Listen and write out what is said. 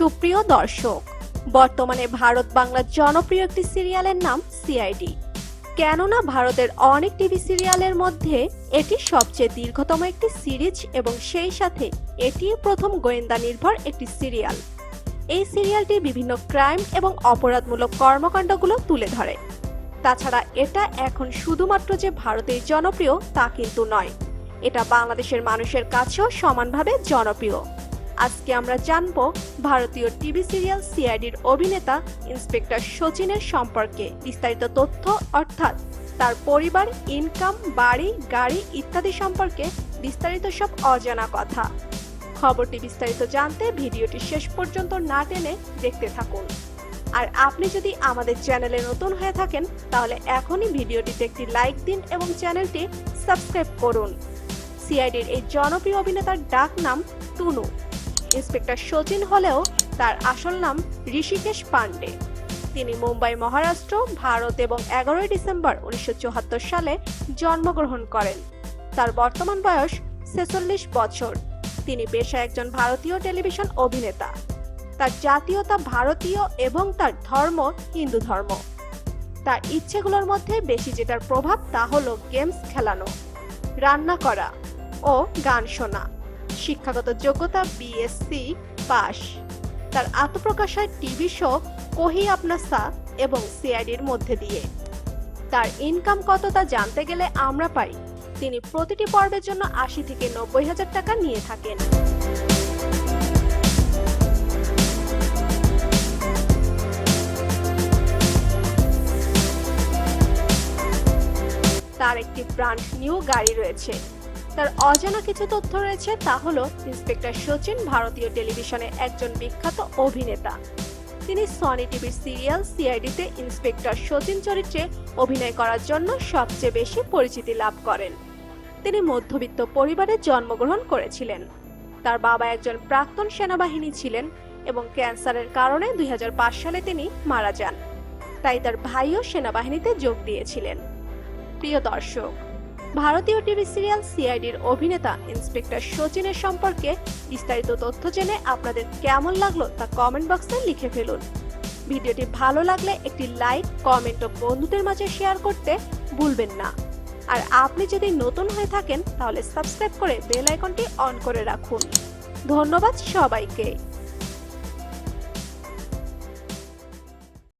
দর্শক, বর্তমানে ভারত বাংলার জনপ্রিয় একটি সিরিয়ালের নাম সিআইডি কেননা ভারতের অনেক টিভি সিরিয়ালের মধ্যে এটি সবচেয়ে দীর্ঘতম একটি সিরিজ এবং সেই সাথে এটি প্রথম গোয়েন্দা নির্ভর একটি সিরিয়াল। এই সিরিয়ালটি বিভিন্ন ক্রাইম এবং অপরাধমূলক কর্মকাণ্ডগুলো তুলে ধরে। তাছাড়া এটা এখন শুধুমাত্র যে ভারতেই জনপ্রিয় তা কিন্তু নয়, এটা বাংলাদেশের মানুষের কাছেও সমানভাবে জনপ্রিয়। আজকে আমরা জানব ভারতীয় টিভি সিরিয়াল সিআইডির অভিনেতা ইন্সপেক্টর সচিনের সম্পর্কে বিস্তারিত তথ্য, অর্থাৎ তার পরিবার ইনকাম বাড়ি, গাড়ি ইত্যাদি সম্পর্কে বিস্তারিত সব অজানা কথা। খবরটি বিস্তারিত জানতে ভিডিওটি শেষ পর্যন্ত না টেনে দেখতে থাকুন। আর আপনি যদি আমাদের চ্যানেলে নতুন হয়ে থাকেন, তাহলে এখনই ভিডিওটিতে একটি লাইক দিন এবং চ্যানেলটি সাবস্ক্রাইব করুন। সিআইডির এই জনপ্রিয় অভিনেতার ডাক নাম টুনু। ইন্সপেক্টর সচিন হলেও তার আসল নাম ঋষিকেশ পান্ডে তিনি মুম্বাই, মহারাষ্ট্র, ভারত এবং এগারোই ডিসেম্বর উনিশশো চুয়াত্তর সালে জন্মগ্রহণ করেন। তার বর্তমান বয়স ছেচল্লিশ বছর। তিনি পেশায় একজন ভারতীয় টেলিভিশন অভিনেতা। তার জাতীয়তা ভারতীয় এবং তার ধর্ম হিন্দু ধর্ম। তার ইচ্ছেগুলোর মধ্যে বেশি যেটার প্রভাব তা হলো গেমস খেলানো, রান্না করা ও গান শোনা। শিক্ষাগত যোগ্যতা বিএসসি পাস। তার আত্মপ্রকাশ হয় টিভি শো কহি আপনা সা এবং সিআইডির মধ্যে দিয়ে। তার ইনকাম কত তা জানতে গেলে আমরা পাই তিনি প্রতিটি পর্বের জন্য আশি থেকে নব্বই হাজার টাকা নিয়ে থাকেন। তার একটি ব্র্যান্ড নিউ গাড়ি রয়েছে। তার অজানা কিছু তথ্য রয়েছে, তা হলো ইন্সপেক্টর সচিন ভারতীয় টেলিভিশনে একজন বিখ্যাত অভিনেতা। তিনি সনি টিভির সিরিয়াল সিআইডিতে ইন্সপেক্টর সচিন চরিত্রে অভিনয় করার জন্য সবচেয়ে বেশি পরিচিতি লাভ করেন। তিনি মধ্যবিত্ত পরিবারে জন্মগ্রহণ করেছিলেন। তার বাবা একজন প্রাক্তন সেনাবাহিনী ছিলেন এবং ক্যান্সারের কারণে দুই হাজার পাঁচ সালে তিনি মারা যান। তাই তার ভাইও সেনাবাহিনীতে যোগ দিয়েছিলেন। প্রিয় দর্শক ভারতীয় টিভি সিরিয়াল সিআইডির অভিনেতা ইন্সপেক্টর সচিনের সম্পর্কে বিস্তারিত তথ্য জেনে আপনাদের কেমন লাগল তা কমেন্ট বক্সে লিখে ফেলুন। ভিডিওটি ভালো লাগলে একটি লাইক কমেন্ট ও বন্ধুদের মাঝে শেয়ার করতে ভুলবেন না। আর আপনি যদি নতুন হয়ে থাকেন, তাহলে সাবস্ক্রাইব করে বেল আইকনটি অন করে রাখুন। ধন্যবাদ সবাইকে।